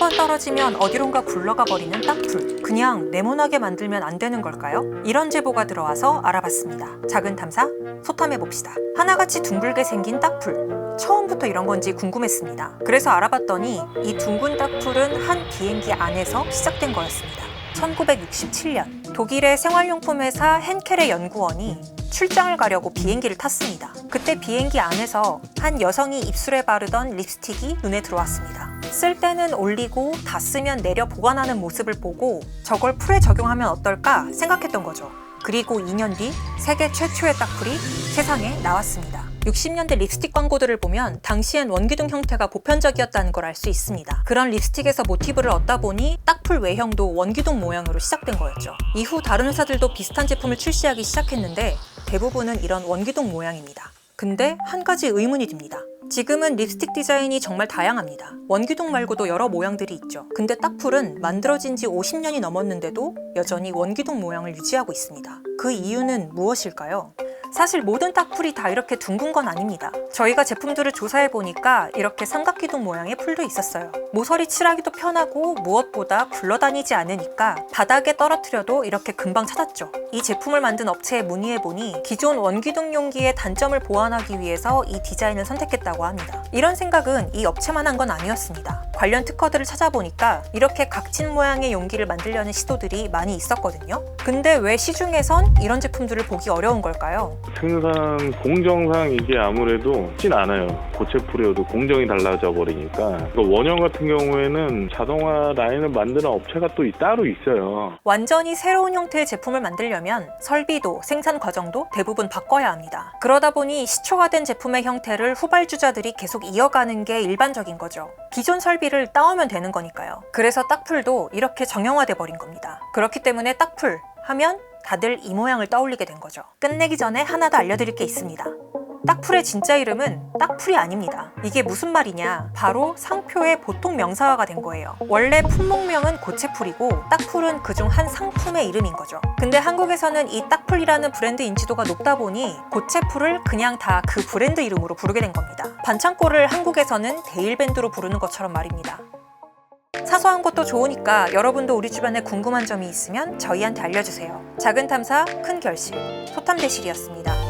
번 떨어지면 어디론가 굴러가 버리는 딱풀. 그냥 네모나게 만들면 안 되는 걸까요? 이런 제보가 들어와서 알아봤습니다. 작은 탐사 소탐해 봅시다. 하나같이 둥글게 생긴 딱풀. 처음부터 이런 건지 궁금했습니다. 그래서 알아봤더니 이 둥근 딱풀은 한 비행기 안에서 시작된 거였습니다. 1967년 독일의 생활용품 회사 henkel의 연구원이 출장을 가려고 비행기를 탔습니다. 그때 비행기 안에서 한 여성이 입술에 바르던 립스틱이 눈에 들어왔습니다. 쓸 때는 올리고 다 쓰면 내려 보관하는 모습을 보고 저걸 풀에 적용하면 어떨까 생각했던 거죠. 그리고 2년 뒤 세계 최초의 딱풀이 세상에 나왔습니다. 60년대 립스틱 광고들을 보면 당시엔 원기둥 형태가 보편적이었다는 걸 알 수 있습니다. 그런 립스틱에서 모티브를 얻다 보니 딱풀 외형도 원기둥 모양으로 시작된 거였죠. 이후 다른 회사들도 비슷한 제품을 출시하기 시작했는데 대부분은 이런 원기둥 모양입니다. 근데 한 가지 의문이 듭니다. 지금은 립스틱 디자인이 정말 다양합니다. 원기둥 말고도 여러 모양들이 있죠. 근데 딱풀은 만들어진 지 50년이 넘었는데도 여전히 원기둥 모양을 유지하고 있습니다. 그 이유는 무엇일까요? 사실 모든 딱풀이 다 이렇게 둥근 건 아닙니다. 저희가 제품들을 조사해 보니까 이렇게 삼각기둥 모양의 풀도 있었어요. 모서리 칠하기도 편하고 무엇보다 굴러다니지 않으니까 바닥에 떨어뜨려도 이렇게 금방 찾았죠. 이 제품을 만든 업체에 문의해 보니 기존 원기둥 용기의 단점을 보완하기 위해서 이 디자인을 선택했다고 합니다. 이런 생각은 이 업체만 한 건 아니었습니다. 관련 특허들을 찾아보니까 이렇게 각진 모양의 용기를 만들려는 시도들이 많이 있었거든요. 근데 왜 시중에선 이런 제품들을 보기 어려운 걸까요? 생산 공정상 이게 아무래도 쉽진 않아요. 고체 풀이어도 공정이 달라져 버리니까. 그 원형 같은 경우에는 자동화 라인을 만드는 업체가 또 이- 따로 있어요. 완전히 새로운 형태의 제품을 만들려면 설비도 생산 과정도 대부분 바꿔야 합니다. 그러다 보니 시초화된 제품의 형태를 후발주자들이 계속 이어가는 게 일반적인 거죠. 기존 설비를 따오면 되는 거니까요. 그래서 딱풀도 이렇게 정형화돼 버린 겁니다. 그렇기 때문에 딱풀 하면 다들 이 모양을 떠올리게 된 거죠. 끝내기 전에 하나 더 알려드릴 게 있습니다. 딱풀의 진짜 이름은 딱풀이 아닙니다. 이게 무슨 말이냐? 바로 상표의 보통 명사화가 된 거예요. 원래 품목명은 고체풀이고 딱풀은 그중 한 상품의 이름인 거죠. 근데 한국에서는 이 딱풀이라는 브랜드 인지도가 높다 보니 고체풀을 그냥 다 그 브랜드 이름으로 부르게 된 겁니다. 반창고를 한국에서는 데일밴드로 부르는 것처럼 말입니다. 사소한 것도 좋으니까 여러분도 우리 주변에 궁금한 점이 있으면 저희한테 알려주세요. 작은 탐사, 큰 결실, 소탐대실이었습니다.